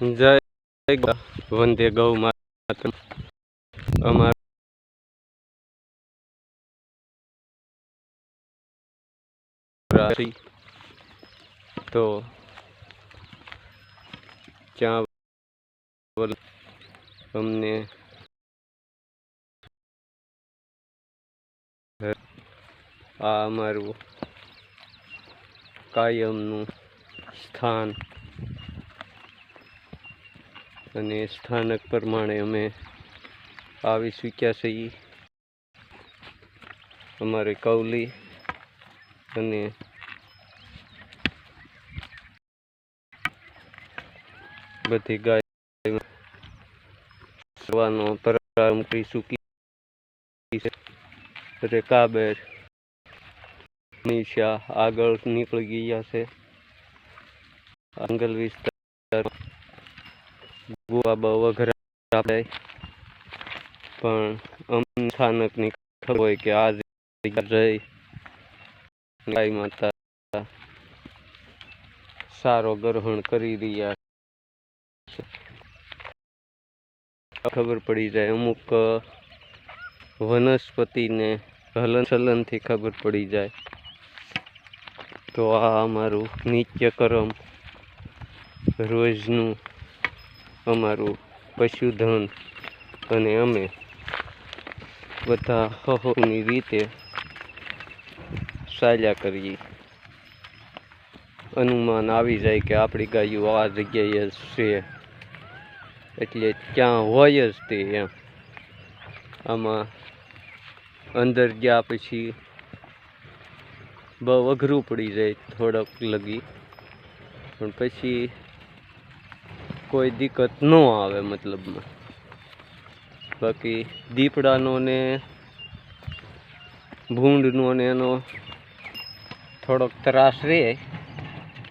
જય વંદે ગૌ માતા અમાર તો વલ- અમને આ અમારું કાયમનું સ્થાન અને સ્થાનક પ્રમાણે અમે આવી ચૂક્યા છીએ. અમારે કૌલી અને બધી ગાય પ્રારંભ કરી ચૂકી છે. રેકાબેર નિશા આગળ નીકળી ગયા છે. આંગલ વિસ્તાર ગોવા વઘરા આપણે પણ અમને સ્થાનકની ખબર હોય કે આ ગાય માતા સારો ગ્રહણ કરી રહ્યા ખબર પડી જાય અમુક વનસ્પતિને હલન ચલનથી ખબર પડી જાય. તો આ અમારું નિત્યક્રમ રોજનું અમારું પશુધન અને અમે બધા હહોની રીતે ચાલ્યા કરીએ. અનુમાન આવી જાય કે આપણી ગાયો આ જગ્યાએ જ છે. એટલે ક્યાં હોય જ તે એમ. આમાં અંદર ગયા પછી બહુ અઘરું પડી જાય થોડોક લગી. પણ પછી કોઈ દિક્કત ન આવે મતલબમાં. બાકી દીપડાનો ને ભૂંડનો ને એનો થોડોક ત્રાસ રહે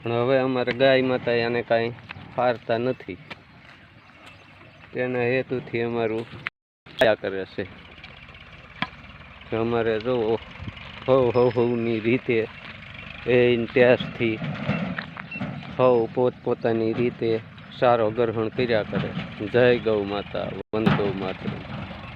પણ હવે અમારે ગાય માતા એને કાંઈ ફારતા નથી. તેના હેતુથી અમારું થયા કરે છે. અમારે જો હવ હવ હવની રીતે એ ત્યાસથી હવ પોતપોતાની રીતે સારો ગ્રહણ કર્યા કરે. જય ગૌ માતા વન ગૌ માતા